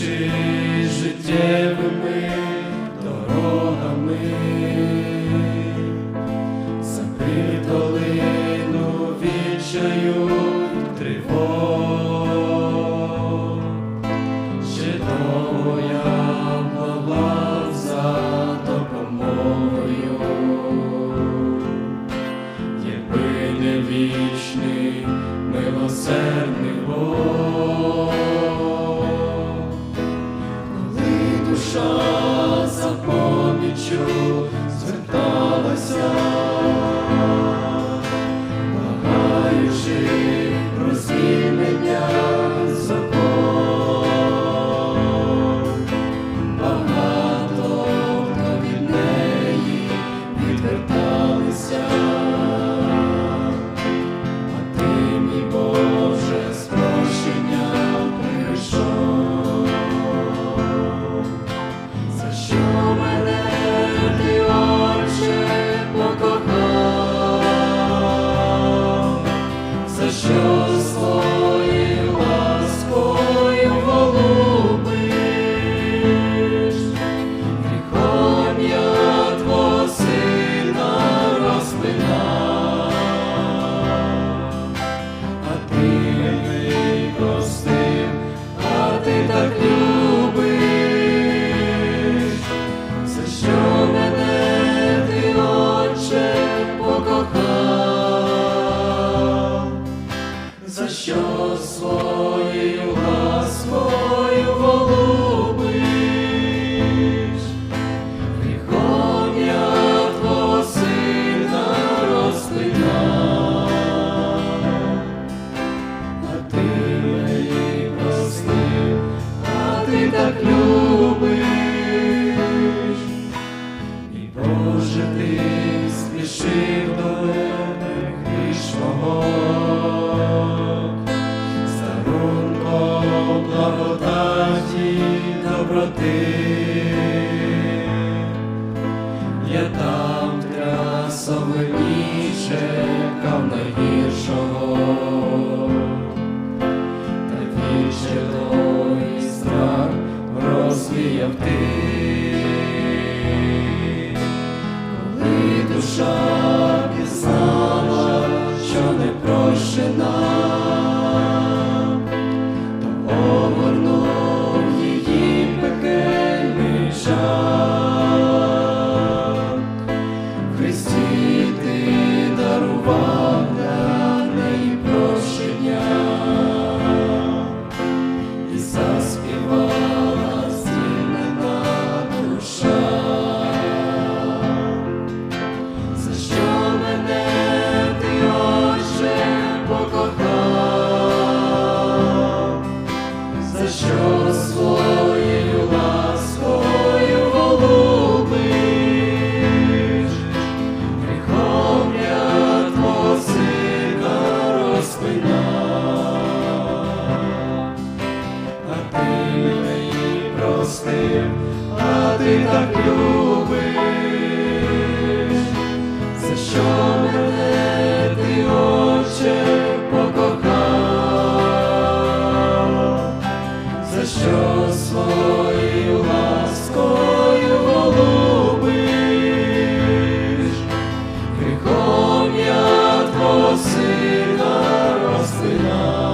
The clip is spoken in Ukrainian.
Ідучи життєвими дорогами, закрив долину відчаю ще довго я волав за допомогою, якби не вічний милосердний Бог. so що своєю ласкою голубиш, гріхом твого сина розпинав. А ти мені простив, а ти так любиш, благодаті доброти. Я там трясовині чекав найгіршого, та віче той страх розвіяв ти, коли душа пізнала, що не прощена, простив, а ти так любиш, за що мене ти отче покохав, за що своєю ласкою голубиш, гріхом я твого сина розпинав.